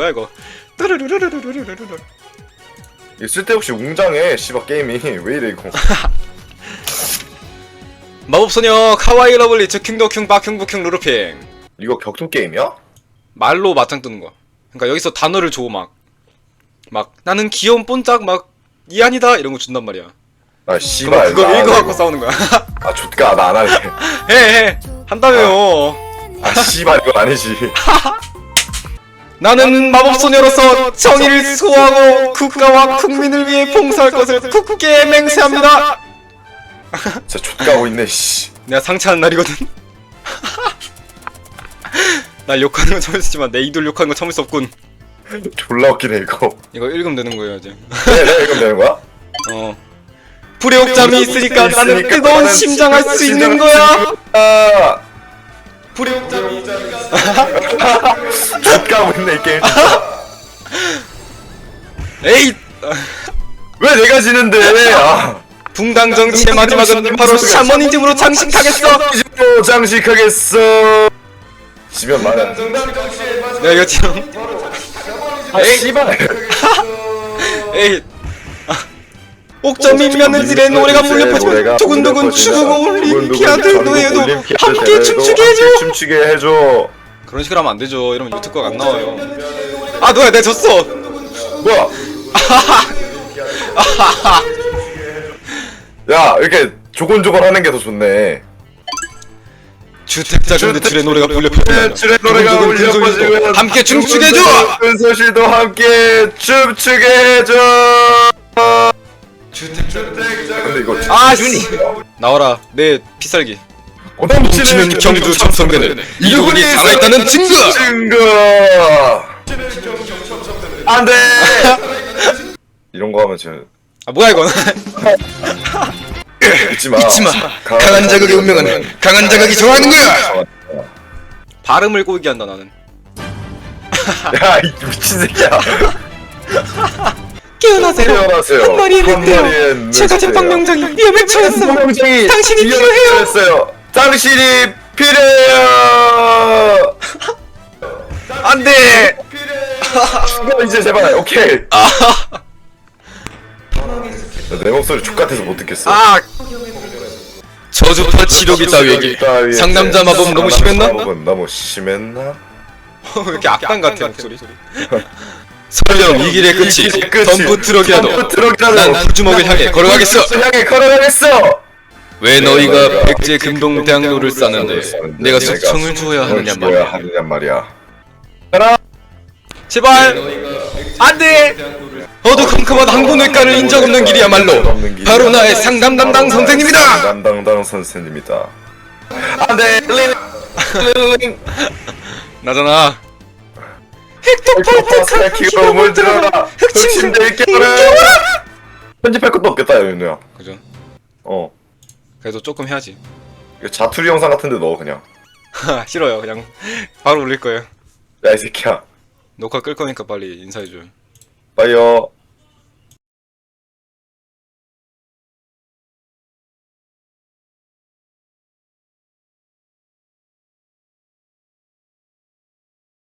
뭐야 이거? 뚜루루루루루루루루. 때 혹시 웅장해 씨발 게임이. 왜 이래 이거? 마법소녀 카와이 러블리 즉킹더킹 박킹부킹 루루핑. 이거 격투 게임이야? 말로 맞짱 뜨는 거야. 그러니까 여기서 단어를 줘 막. 막 나는 귀여운 뽐짝 막 이안이다 이런 거 준단 말이야. 아 그거, 씨발 그거 나 읽어 갖고 이거- 싸우는 거야. 아 좆가 나안 할래. 해해. 한다며요. 아 씨발 이건 아니지 나는 마법소녀로서 정의를 수호하고 국가와 국민을 위해 봉사할 것을 굳게 맹세합니다. 진짜 좆가고 있네 씨. 내가 상처하는 날이거든. 날 욕하는 건 참을 수 있지만 내 이돌 욕하는 건 참을 수 없군. 졸라 웃기네 이거. 이거 읽으면 되는 거예요 이제. 네, 네 이건 되는 거야? 어. 불의 옥잠이 있으니까 나는 있으니까 뜨거운 나는 심장 할 수 있는 심장할 거야. 아 불의옥잠이 있으니까 좆가고 있네 이 게임. 에이! 왜 내가 지는데 아. 붕당 정치의 마지막은 바로 샤머니즘으로 장식하겠어. 로 장식하겠어. 지면 말해 내가 이거 지금 아 씨발. 에이. 아, 옥점이 며느질의 노래가 물려 퍼지면 두근두근 추고 올림피아드 노예도 함께 춤추게 해줘. 춤추게 해줘. 그런 식으로 하면 안 되죠. 이러면 유튜브가 안 나와요. 아 너야 내가 졌어. 뭐야? 야 이렇게 조곤조곤 하는 게 더 좋네. 주택자금들의 노래가 불려 퍼지면 줄의 노래가 울려 퍼지면 함께 춤추게 해줘! 은서실도 함께 춤추게 해줘 근데 이거 아, 씨. 나와라. 내 피살기. 넘치는 경주 첨성되는 이두근이 살아있다는 증거. 증거. 안돼. 이런 거 하면 진짜 아 뭐야 이건? 잊지마. 잊지마. 강한 자극의 운명은 강한 자극이 정하는 거야. 발음을 꼬이게 한다 나는. 야이 미친 새끼야 깨어나세요. 태어나세요. 한 마리의 한 늑대요. 제가 제빵명장이 위험에 처했어 명장이 당신이 필요해요. 처했어요. 당신이 필요해요. 안돼. 죽어 이제 제발. 오케이. 내 목소리 족같아서 못 듣겠어. 아. 저주파 치료기 따위에게 따위에게 상남자 마법 너무 심했나? 마법은 너무 심했나? 왜 이렇게 악당 같아 목소리 설령 이 길의 끝이 이 길의 끝이 덤프 트럭이라도 덤프 트럭이라도 난 부주먹을 향해 걸어가겠어. 향해 걸어가겠어. 왜 너희가 백제 금동 대학로를 쌓는데 내가 숙청을 주어야 하느냐 말이야. 하느냐 말이야. 제발 안돼. 어두컴컴한 항문외과를 인정 없는 길이야말로 바로 나의 상담 담당 선생님이다. 담당당 선생님이다. 안돼. 나잖아 헥토파스타 키로 물들어라. 흑침대 깨워라. 편집할 것도 없겠다 윤우야. 그죠? 어. 그래도 조금 해야지. 이거 자투리 영상 같은데 넣어 그냥. 싫어요. 그냥 바로 올릴 거예요. 야 이 새끼야. 녹화 끌 거니까 빨리 인사해줘요 빠이요